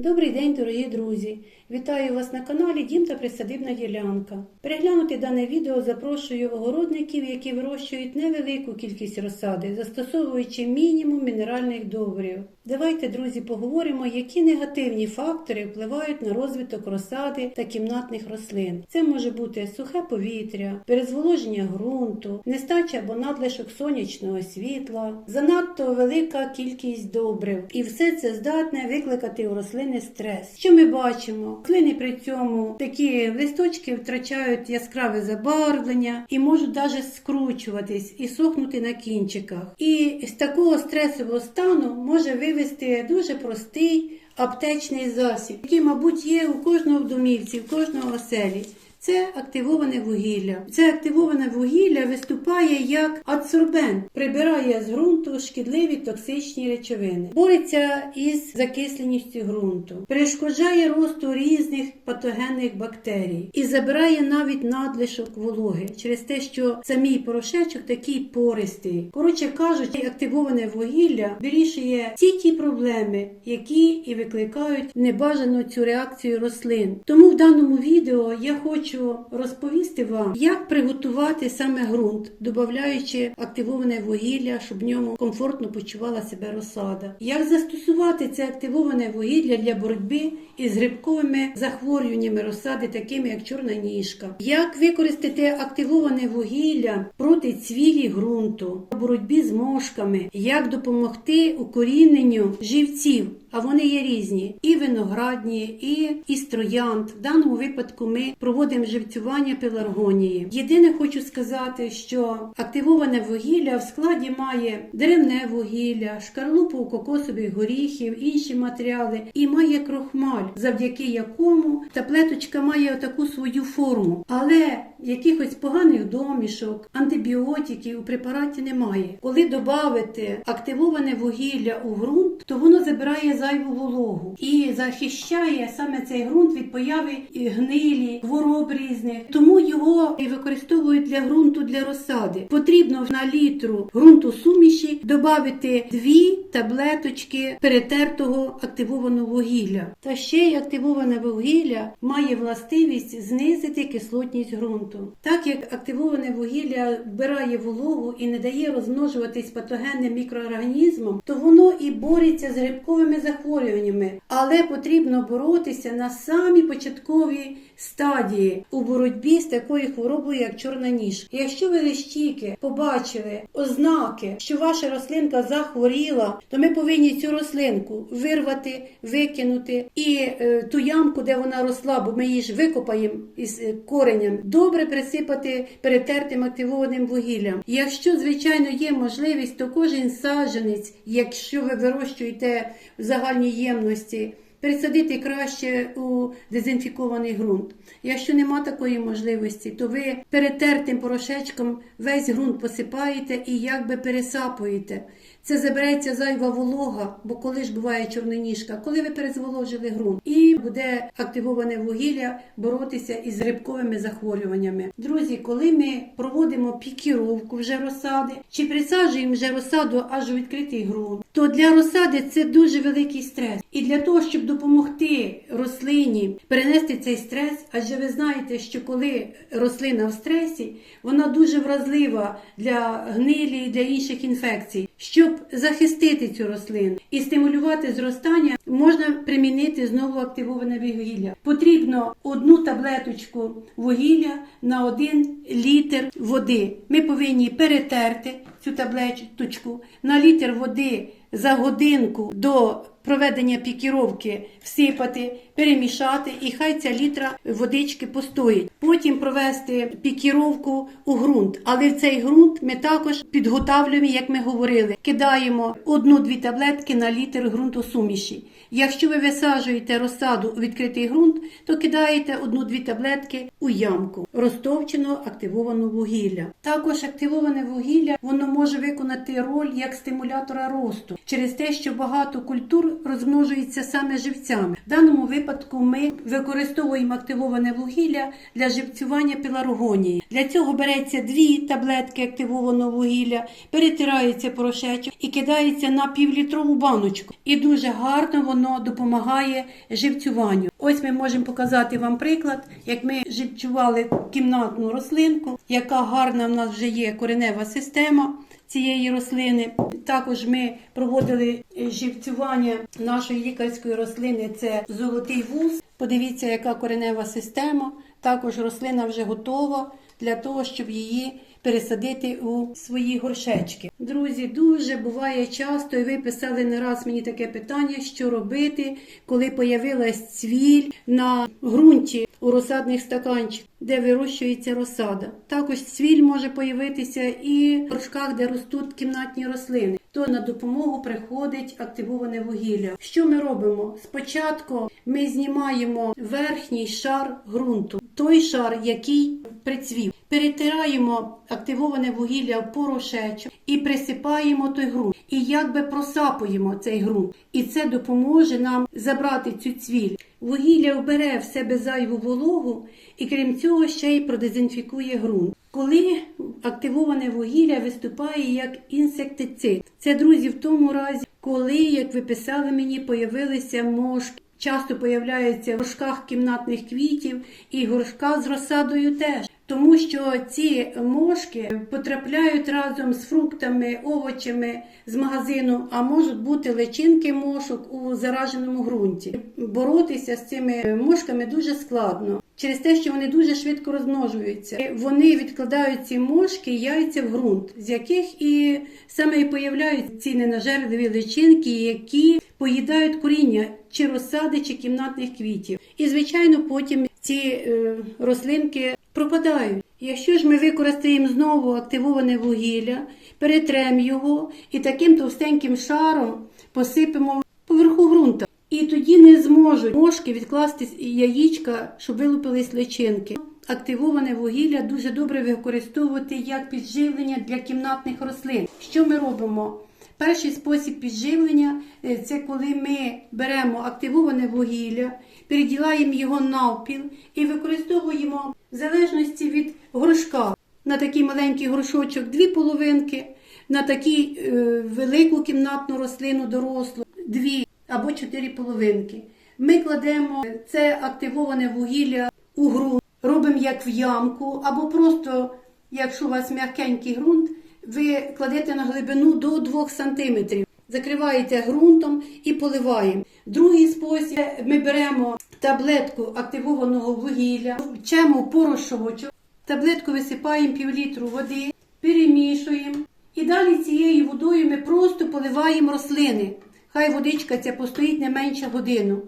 Добрий день, дорогі друзі! Вітаю вас на каналі Дім та Присадибна ділянка. Переглянути дане відео запрошую огородників, які вирощують невелику кількість розсади, застосовуючи мінімум мінеральних добрив. Давайте, друзі, поговоримо, які негативні фактори впливають на розвиток розсади та кімнатних рослин. Це може бути сухе повітря, перезволоження ґрунту, нестача або надлишок сонячного світла, занадто велика кількість добрив. І все це здатне викликати у рослини стрес. Що ми бачимо? Рослини при цьому такі листочки втрачають яскраве забарвлення і можуть навіть скручуватись і сохнути на кінчиках. І з такого стресового стану може вивести дуже простий аптечний засіб, який, мабуть, є у кожного домівці, в кожного оселі. Це активоване вугілля. Це активоване вугілля виступає як адсорбент, прибирає з ґрунту шкідливі токсичні речовини, бореться із закисленістю ґрунту, перешкоджає росту різних патогенних бактерій і забирає навіть надлишок вологи через те, що самий порошечок такий пористий. Коротше кажучи, активоване вугілля вирішує всі ті проблеми, які і викликають небажану цю реакцію рослин. Тому в даному відео я хочу хочу розповісти вам, як приготувати саме ґрунт, додаючи активоване вугілля, щоб в ньому комфортно почувала себе розсада. Як застосувати це активоване вугілля для боротьби із грибковими захворюваннями розсади, такими як чорна ніжка? Як використати активоване вугілля проти цвілі ґрунту, боротьбі з мошками, як допомогти укоріненню живців? А вони є різні: і виноградні, і, і строянд. В даному випадку ми проводимо живцювання пеларгонії. Єдине хочу сказати, що активоване вугілля в складі має деревне вугілля, шкарлупу кокосових горіхів, інші матеріали і має крохмаль, завдяки якому таблеточка має таку свою форму. Але якихось поганих домішок, антибіотиків у препараті немає. Коли додати активоване вугілля у ґрунт, то воно забирає зайву вологу і захищає саме цей ґрунт від появи гнилі, хвороб різних. Тому його і використовують для ґрунту для розсади. Потрібно на літру ґрунту суміші додати дві таблеточки перетертого активованого вугілля. Та ще й активоване вугілля має властивість знизити кислотність ґрунту. Так як активоване вугілля вбирає вологу і не дає розмножуватись патогенним мікроорганізмам, то воно і бореться з грибковими захворюваннями, але потрібно боротися на самі початкові стадії у боротьбі з такою хворобою, як чорна ніж. Якщо ви лищіки побачили ознаки, що ваша рослинка захворіла, то ми повинні цю рослинку вирвати, викинути і е, ту ямку, де вона росла, бо ми її ж викопаємо із е, коренем, добре присипати перетертим активованим вугіллям. Якщо, звичайно, є можливість, то кожен саджанець, якщо ви вирощуєте в загальній ємності, пересадити краще у дезінфікований ґрунт. Якщо нема такої можливості, то ви перетертим порошечком весь ґрунт посипаєте і якби пересапуєте. Це забереться зайва волога, бо коли ж буває чорноніжка, коли ви перезволожили ґрунт, і буде активоване вугілля боротися із грибковими захворюваннями. Друзі, коли ми проводимо пікіровку вже розсади, чи присаджуємо вже розсаду аж у відкритий ґрунт, то для розсади це дуже великий стрес. І для того, щоб допомогти рослині перенести цей стрес, адже ви знаєте, що коли рослина в стресі, вона дуже вразлива для гнилі, для інших інфекцій. Щоб захистити цю рослину і стимулювати зростання, можна примінити знову активоване вугілля. Потрібно одну таблеточку вугілля на один літр води. Ми повинні перетерти цю таблеточку на літр води за годинку до проведення пікіровки всипати, перемішати, і хай ця літра водички постоїть. Потім провести пікіровку у ґрунт. Але в цей ґрунт ми також підготавлюємо, як ми говорили, кидаємо одну-дві таблетки на літр ґрунту суміші. Якщо ви висаджуєте розсаду у відкритий ґрунт, то кидаєте одну-дві таблетки у ямку розтовченого активованого вугілля. Також активоване вугілля воно може виконати роль як стимулятора росту через те, що багато культур розмножується саме живцями. В даному випадку ми використовуємо активоване вугілля для живцювання пеларгонії. Для цього береться дві таблетки активованого вугілля, перетирається порошечок і кидається на півлітрову баночку. І дуже гарно воно допомагає живцюванню. Ось ми можемо показати вам приклад, як ми живцювали кімнатну рослинку, яка гарна в нас вже є коренева система цієї рослини. Також ми проводили е, живцювання нашої лікарської рослини. Це золотий вуз. Подивіться, яка коренева система. Також рослина вже готова для того, щоб її пересадити у свої горшечки. Друзі, дуже буває часто, і ви писали не раз мені таке питання, що робити, коли появилась цвіль на ґрунті у розсадних стаканчиках, де вирощується розсада. Також цвіль може появитися і в горшках, де ростуть кімнатні рослини. То на допомогу приходить активоване вугілля. Що ми робимо? Спочатку ми знімаємо верхній шар ґрунту, той шар, який прицвів. Перетираємо активоване вугілля в порошечок і присипаємо той ґрунт. І якби просапуємо цей ґрунт. І це допоможе нам забрати цю цвіль. Вугілля вбере в себе зайву вологу і крім цього ще й продезінфікує ґрунт. Коли активоване вугілля виступає як інсектицид, це друзі в тому разі, коли, як ви писали мені, появилися мошки. Часто появляються в горшках кімнатних квітів і горшка з розсадою теж. Тому що ці мошки потрапляють разом з фруктами, овочами з магазину, а можуть бути личинки мошок у зараженому ґрунті. Боротися з цими мошками дуже складно. Через те, що вони дуже швидко розмножуються, вони відкладають ці мошки, яйця в ґрунт, з яких і саме і появляють ці ненажерливі личинки, які поїдають коріння чи розсади, чи кімнатних квітів. І звичайно, потім ці е, рослинки пропадають. Якщо ж ми використаємо знову активоване вугілля, перетремо його і таким товстеньким шаром посипемо поверху ґрунта. І тоді не зможуть мошки відкласти яєчка, щоб вилупились личинки. Активоване вугілля дуже добре використовувати як підживлення для кімнатних рослин. Що ми робимо? Перший спосіб підживлення е, це коли ми беремо активоване вугілля, переділаємо його навпіл і використовуємо в залежності від горшка. На такий маленький горшочок дві половинки, на таку е, велику кімнатну рослину дорослу дві або чотири половинки. Ми кладемо це активоване вугілля у ґрунт, робимо як в ямку, або просто, якщо у вас м'якенький ґрунт, ви кладете на глибину до 2 см. Закриваєте ґрунтом і поливаємо. Другий спосіб ми беремо таблетку активованого вугілля, вчемо порошочок, таблетку висипаємо півлітру води, перемішуємо. І далі цією водою ми просто поливаємо рослини. Хай водичка ця постоїть не менше годину.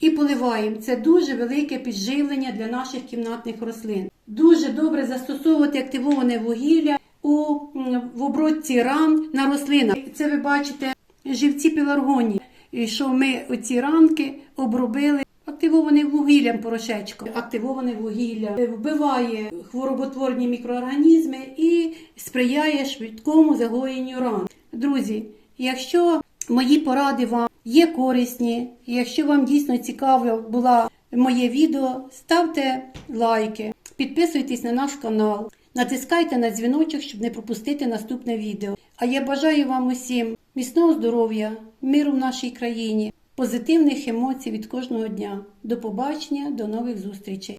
І поливаємо. Це дуже велике підживлення для наших кімнатних рослин. Дуже добре застосовувати активоване вугілля у, в обробці ран на рослинах. Це ви бачите живці пеларгонії, і що ми оці ранки обробили. Активованим вугіллям порошечком. Активоване вугілля вбиває хвороботворні мікроорганізми і сприяє швидкому загоєнню ран. Друзі, якщо мої поради вам є корисні, якщо вам дійсно цікаво було моє відео, ставте лайки, підписуйтесь на наш канал, натискайте на дзвіночок, щоб не пропустити наступне відео. А я бажаю вам усім міцного здоров'я, миру в нашій країні, позитивних емоцій від кожного дня. До побачення, до нових зустрічей!